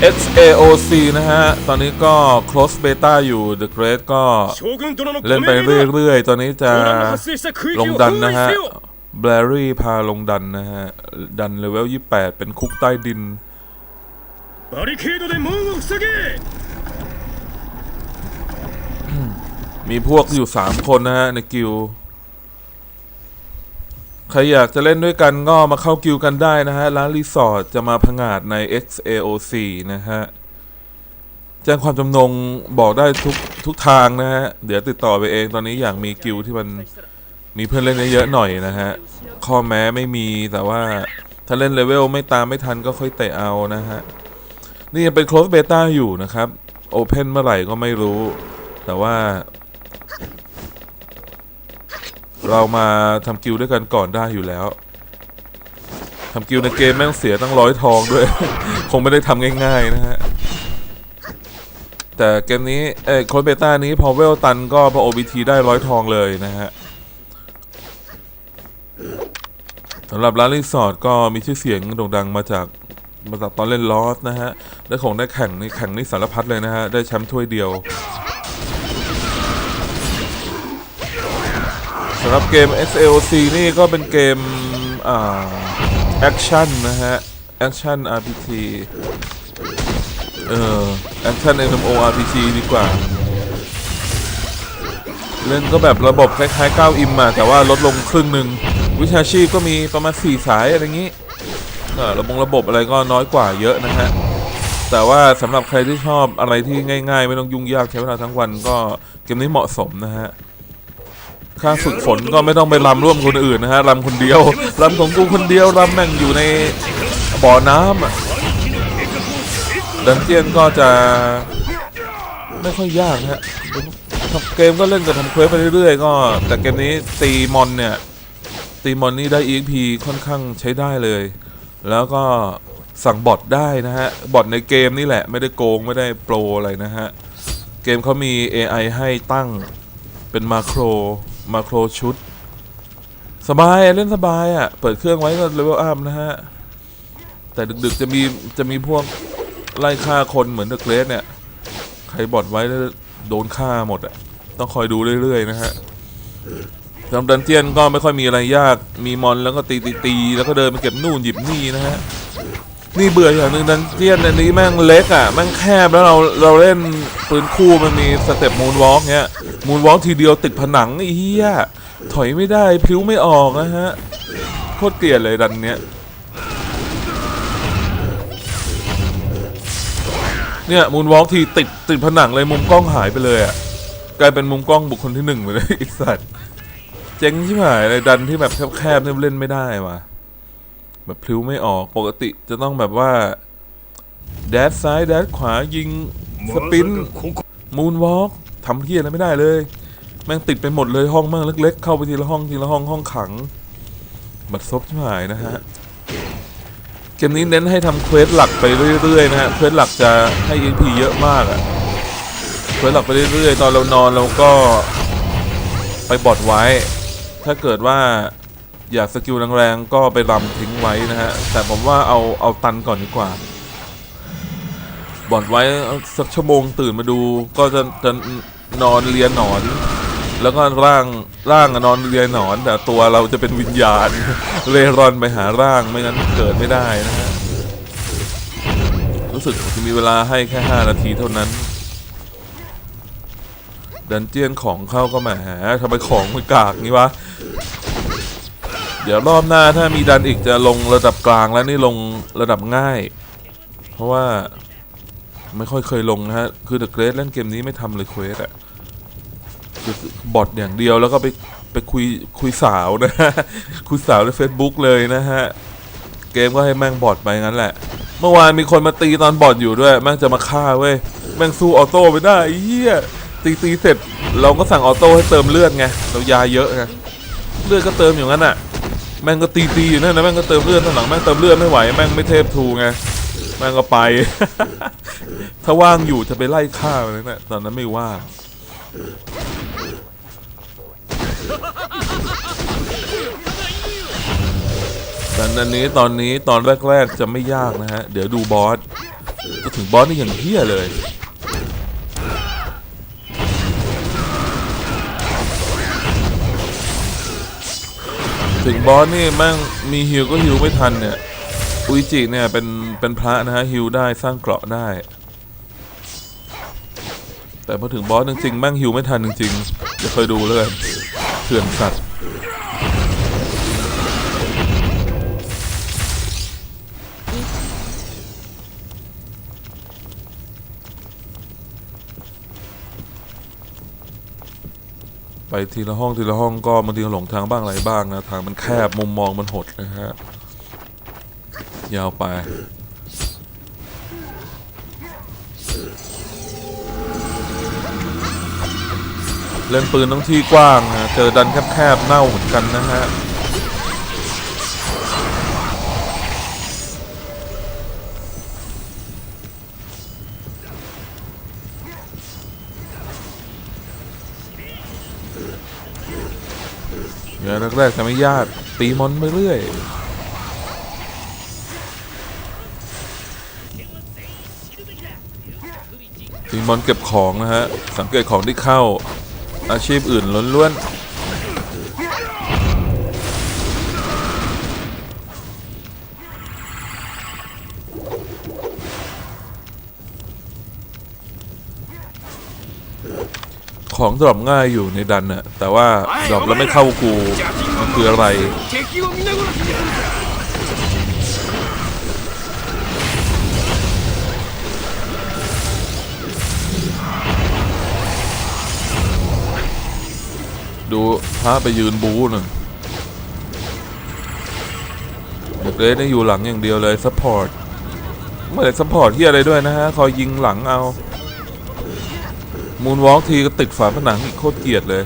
SAOC นะฮะ ตอนนี้ก็ close beta อยู่ The Great ก็เล่นไปเรื่อยๆ ตอนนี้จะลงดันนะฮะแบลรี่พาลงดันนะฮะ ดันเลเวล 28 เป็นคุกใต้ดิน มีพวกอยู่ 3 คนนะฮะ ในกิล ใครอยากจะเล่นด้วยกันก็มาเข้ากิลด์กันได้นะฮะ ร้านรีสอร์ทจะมาพังาดใน XAOC นะฮะ แจ้งความจำนงบอกได้ทุกทุกทางนะฮะ เดี๋ยวติดต่อไปเองตอนนี้อยากมีกิลด์ที่มันมีเพื่อนเล่นเยอะๆหน่อยนะฮะ ข้อแม้ไม่มีแต่ว่าถ้าเล่นเลเวลไม่ตามไม่ทันก็ค่อยเตะเอานะฮะ นี่ยังเป็น close beta อยู่นะครับ open เมื่อไหร่ก็ไม่รู้ แต่ว่า เรามาทำกิลด้วยกันก่อนได้อยู่แล้วทำกิลในเกมแม่งเสียตั้งร้อยทองด้วย คงไม่ได้ทำง่ายๆนะฮะ แต่เกมนี้เอ้คดเบต้านี้พอเวลตันก็พอ OBT ได้ร้อยทองเลยนะฮะสำหรับร้านรีสอร์ทก็มีชื่อเสียงโด่งดังมาจากมาจากตอนเล่นลอสนะฮะได้ของได้แข่งนี่แข่งนี่สารพัดเลยนะฮะ ได้แชมป์ถ้วยเดียว สำหรับเกม XAOC นี่ก็เป็นเกมแอคชั่นนะฮะ แอคชั่น RPG เออแอคชั่น MMORPG ดีกว่า เล่นก็แบบระบบคล้ายๆ 9 อิมอะแต่ว่าลดลงครึ่งหนึ่ง วิชาชีพก็มีประมาณ 4 สายอะไรอย่างนี้ระบบระบบอะไรก็น้อยกว่าเยอะนะฮะ แต่ว่าสำหรับใครที่ชอบอะไรที่ง่าย ๆ ไม่ต้องยุ่งยากใช้เวลาทั้งวันก็เกมนี้เหมาะสมนะฮะ ค่าฝึกฝนก็ไม่ต้องไปรำร่วมคนอื่นนะฮะรำคนเดียวรำของกูคนเดียวรำแม่งอยู่ในบ่อน้ำอะดันเจียนก็จะไม่ค่อยยากฮะเกมก็เล่นกับทำเควสไปเรื่อยๆ ก็ แต่เกมนี้ตีมอนเนี่ย ตีมอนนี่ได้ EXP ค่อนข้างใช้ได้เลย แล้วก็สั่งบอทได้นะฮะ บอทในเกมนี่แหละไม่ได้โกงไม่ได้โปรอะไรนะฮะ เกมเขามี AI ให้ตั้งเป็นมาโคร มาโครชุด สบายเล่นสบายอะ เปิดเครื่องไว้ก็เลเวลอัพนะฮะ แต่ดึกๆจะมีจะมีพวกไล่ฆ่าคนเหมือนเดอะเกรสเนี่ย ใครบอดไว้แล้วโดนฆ่าหมดอะ ต้องคอยดูเรื่อยๆนะฮะสำหรับดันเจียนก็ไม่ค่อยมีอะไรยาก มีมอนแล้วก็ตีตีตีแล้วก็เดินไปเก็บนู่นหยิบนี่นะฮะ นี่เบื่ออย่างหนึ่งดันเจียนอันนี้แม่งเล็กอะแม่งแคบแล้วเราเราเล่นปืนคู่มันมีสเต็ปมูนวอล์กเนี้ยมูนวอล์กทีเดียวติดผนังไอ้เหี้ยถอยไม่ได้พลิ้วไม่ออกนะฮะโคตรเกลียดเลยดันเนี้ยเนี่ยมูนวอล์กทีติดติดผนังเลยมุมกล้องหายไปเลยอะกลายเป็นมุมกล้องบุคคลที่หนึ่งไปเลยไอ้สัตว์เจ๊งชิบหายเลยดันที่แบบแคบๆเนี่ยเล่นไม่ได้ว่ะ แบบพลิ้วไม่ออกปกติจะต้องแบบว่า แดดซ้ายแดดขวายิงสปินมูนวอล์กทำเพี้ยอะไรไม่ได้เลย แม่งติดไปหมดเลยห้องแม่งเล็ก ๆ เข้าไปทีละห้องทีละห้องห้องขัง บัดซบชิบหายนะฮะเกมนี้เน้นให้ทำเควสหลักไปเรื่อยๆนะฮะเควสหลักจะให้ EP เยอะมากอะเควสหลักไปเรื่อยๆ ตอนเรานอนเราก็ไปบอดไว้ ถ้าเกิดว่า อยากสกิลแรงๆก็ไปรำทิ้งไว้นะฮะ แต่ผมว่าเอาเอาตันก่อนดีกว่าบอดไว้สักชั่วโมงตื่นมาดูก็จะจะนอนเรียนหนอน แล้วก็ร่างร่างนอนเรียนหนอน แต่ตัวเราจะเป็นวิญญาณเร่ร่อนไปหาร่างไม่งั้นเกิดไม่ได้นะฮะรู้สึกจะมีเวลาให้แค่ 5 นาทีเท่านั้น ดันเจียนของเข้าก็แหมทำไมของมันกากงี้วะ เดี๋ยวรอบหน้าถ้ามีดันอีกจะลงระดับกลางแล้วนี่ลงระดับง่าย เพราะว่าไม่ค่อยเคยลงนะฮะ คือเดอะเกรสเล่นเกมนี้ไม่ทำเลยเควสอะคือบอทอย่างเดียวแล้วก็ไปไปคุยคุยสาวนะฮะคุยสาวใน Facebook เลยนะฮะ เกมก็ให้แม่งบอทไปงั้นแหละ เมื่อวานมีคนมาตีตอนบอทอยู่ด้วย แม่งจะมาฆ่าเว้ย แม่งสู้ออโต้ไม่ได้เหี้ยตีตีเสร็จ เราก็สั่งออโต้ให้เติมเลือดไงเรายาเยอะไงเลือดก็เติมอย่างนั้นอะ แม่งก็ตีตีอยู่นั่นนะแม่งก็เติมเลือดตอนหลังแม่งเติมเลือดไม่ไหวแม่งไม่เทพทูไงแม่งก็ไป ถ้าว่างอยู่จะไปไล่ฆ่ามันนะตอนนั้นไม่ว่างแต่อันนี้ตอนนี้ตอนแรกๆจะไม่ยากนะฮะ เดี๋ยวดูบอสก็ถึงบอสนี่อย่างเฮี้ยเลย ถึงบอสนี่แม่งมีฮิวก็ฮิวไม่ทันเนี่ยอุยจิเนี่ยเป็นเป็นพระนะฮะฮิวได้สร้างเกราะได้ แต่พอถึงบอสจริงๆแม่งฮิวไม่ทันจริงๆจะเคยดูแล้วกันเถื่อนสัตว์ ไปทีละห้องทีละห้องก็บางทีหลงทางบ้างอะไรบ้างนะทางมันแคบมุมมองมันหดนะฮะยาวไปเล่นปืนต้องที่กว้างนะเจอดันแคบๆเน่าเหมือนกันนะฮะ เนี่ยวแรกๆจะไม่ยากตีมอนไปเรื่อยตีมอนเก็บของนะฮะ สังเกตของที่เข้าอาชีพอื่นล้วนๆ ของดรอปง่ายอยู่ในดันน่ะแต่ว่าดรอปแล้วไม่เข้ากูมันคืออะไรดูพระไปยืนบูหนึ่งเด็กเล็กนี่อยู่หลังอย่างเดียวเลยซัพพอร์ต เมื่อไหร่ซัพพอร์ตที่อะไรด้วยนะฮะ คอยยิงหลังเอา มูนวอล์กทีก็ติดฝาผนังอีกโคตรเกลียดเลย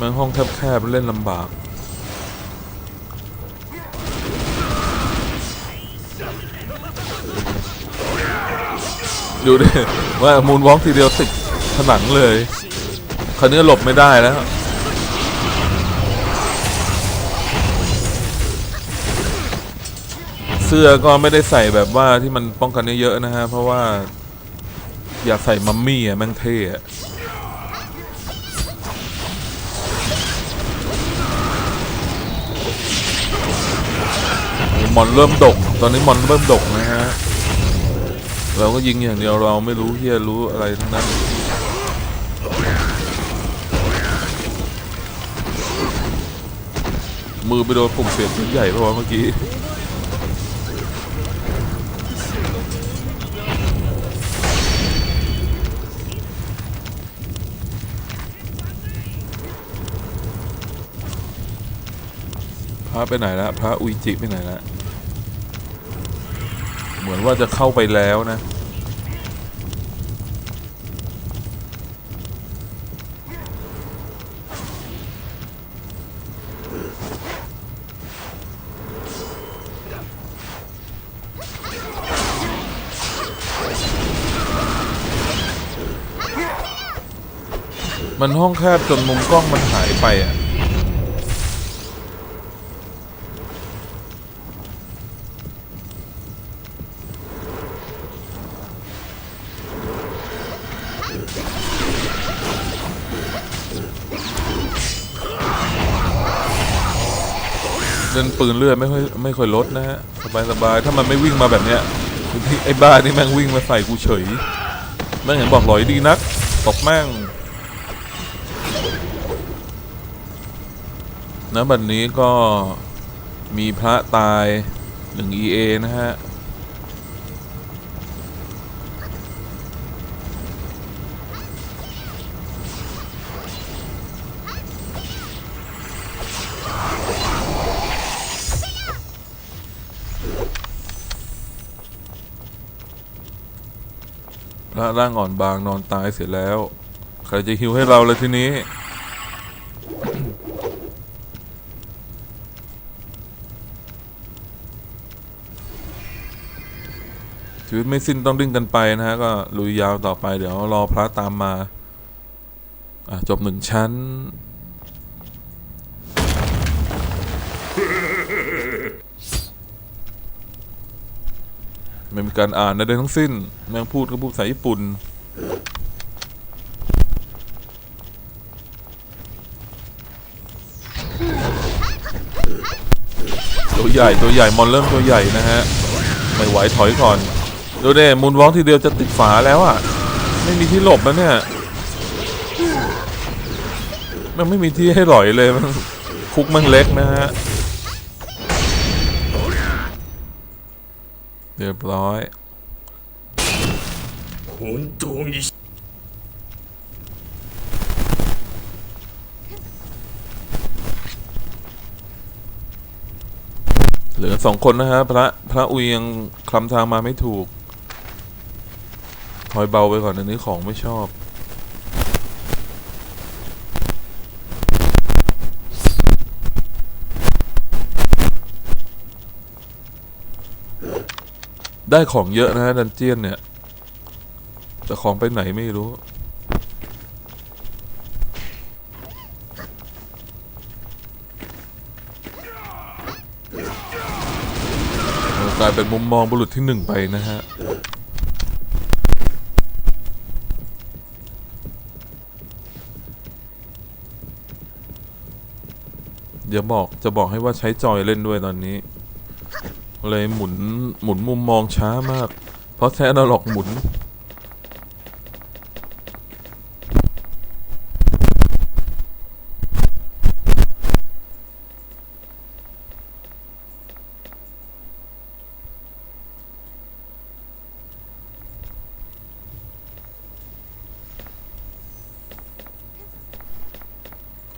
มันห้องแคบๆเล่นลำบากดูดิว่ามูนวอล์กทีเดียวติดผนังเลยคราวนี้หลบไม่ได้แล้วเสื้อก็ไม่ได้ใส่แบบว่าที่มันป้องกันเยอะๆนะฮะ เพราะว่า อย่าใส่มัมมี่อะแม่งเท่อะมอนเริ่มดก ตอนนี้มอนเริ่มดกนะฮะ เราก็ยิงอย่างเดียวเราไม่รู้เฮียรู้อะไรทั้งนั้นมือไปโดนปุ่มเสียงชิ้นใหญ่เพราะว่าเมื่อกี้ ระไปไหนละพระอุยจิไปไหนละเหมือนว่าจะเข้าไปแล้วนะมันห้องแคบจนมุมกล้องมันหายไปอะ เล่นปืนเลือดไม่ค่อยไม่ค่อยลดนะฮะสบายสบายถ้ามันไม่วิ่งมาแบบเนี้ยไอ้บ้านี่แม่งวิ่งมาใส่กูเฉยแม่งเห็นบอกหลอยดีนักตบแม่งนะบัดนนี้ก็มีพระตายหนึ่ง EA นะฮะ พระร่างอ่อนบางนอนตายเสียแล้ว ใครจะฮิวให้เราเลยทีนี้ ชีวิตไม่สิ้นต้องดิ้นกันไปนะฮะ ก็ลุยยาวต่อไปเดี๋ยวรอพระตามมา จบหนึ่งชั้น ไม่มีการอ่านใดๆทั้งสิ้น แม่งพูดก็พูดภาษาญี่ปุ่น ตัวใหญ่ตัวใหญ่มอนเริ่มตัวใหญ่นะฮะ ไม่ไหวถอยก่อน ดูเด้มูนวอล์กทีเดียวจะติดฝาแล้วอะ ไม่มีที่หลบแล้วเนี่ยมันไม่มีที่ให้หลอยเลยมันคุกมันเล็กนะฮะรียบร้อย 本当に เหลือสองคนนะฮะ พระพระอุยยังคลำทางมาไม่ถูก ถอยเบาไปก่อนอันนี้ของไม่ชอบ ได้ของเยอะนะฮะดันเจียนเนี่ย แต่ของไปไหนไม่รู้ กลายเป็นมุมมองบุรุษที่หนึ่งไปนะฮะเดี๋ยวบอกจะบอกให้ว่าใช้จอยเล่นด้วยตอนนี้ เลยหมุนหมุนมุมมองช้ามาก เพราะแท้นาล็อกหมุน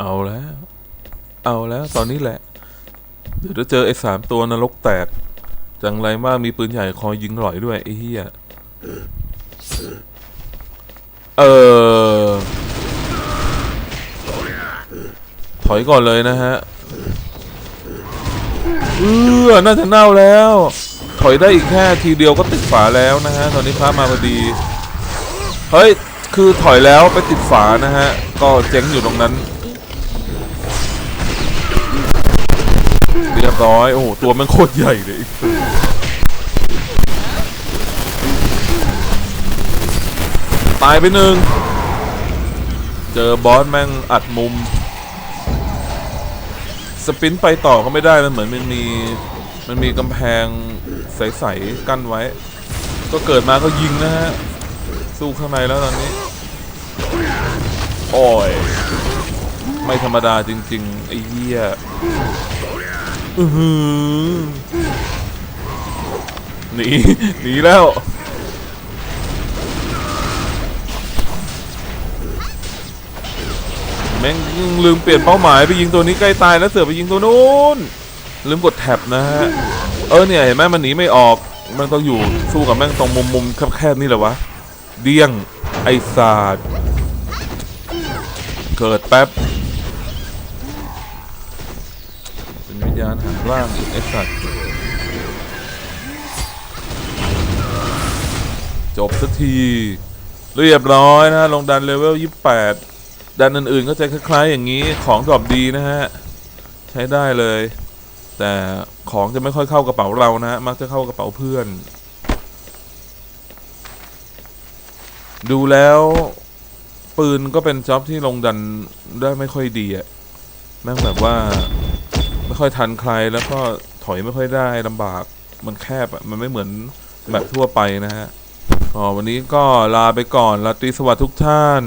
เอาแล้ว เอาแล้ว ตอนนี้แหละ เดี๋ยวจะเจอไอ้สามตัวนรกแตก จังไรมากมีปืนใหญ่คอยยิงหล่อยด้วยไอ้เหี้ยเออถอยก่อนเลยนะฮะเออน่าจะเน่าแล้ว ถอยได้อีกแค่ทีเดียวก็ติดฝาแล้วนะฮะ ตอนนี้พระมาพอดี เฮ้ย คือถอยแล้วไปติดฝานะฮะ ก็เจ๊งอยู่ตรงนั้น เรียบร้อย โอ้โห ตัวมันโคตรใหญ่เลยายไปหนึ่ง เจอบอสแม่งอัดมุม สปินไปต่อก็ไม่ได้ มันเหมือนมันมีมันมีกำแพงใสๆกั้นไว้ ก็เกิดมาก็ยิงนะฮะ สู้ข้างในแล้วตอนนี้ โอ้ย ไม่ธรรมดาจริง ๆ ไอ้เหี้ยอือหือหนี หนีแล้ว แม่งลืมเปลี่ยนเป้าหมายไปยิงตัวนี้ใกล้ตายแล้วเสือไปยิงตัวนู้นลืมกดแท็บนะฮะเออเนี่ยเห็นไหมมันหนีไม่ออก มันต้องอยู่สู้กับแม่งตรงมุมมุมแคบๆนี่แหละวะเดี้ยงไอศาสตร์เกิดแป๊บเป็นวิญญาณหันร่างอีกไอ้สัตว์จบสักที เรียบร้อยนะฮะลงดันเลเวล 28 ดันอื่นๆก็จะคล้ายๆ อย่างนี้ของดรอปดีนะฮะ ใช้ได้เลย แต่ของจะไม่ค่อยเข้ากระเป๋าเรานะฮะมักจะเข้ากระเป๋าเพื่อน ดูแล้วปืนก็เป็นจ็อบที่ลงดันได้ไม่ค่อยดีอะแม่งแบบว่าไม่ค่อยทันใครแล้วก็ถอยไม่ค่อยได้ลำบากมันแคบอะมันไม่เหมือนแบบทั่วไปนะฮะอ๋อวันนี้ก็ลาไปก่อนลาตรีสวัสดิ์ทุกท่าน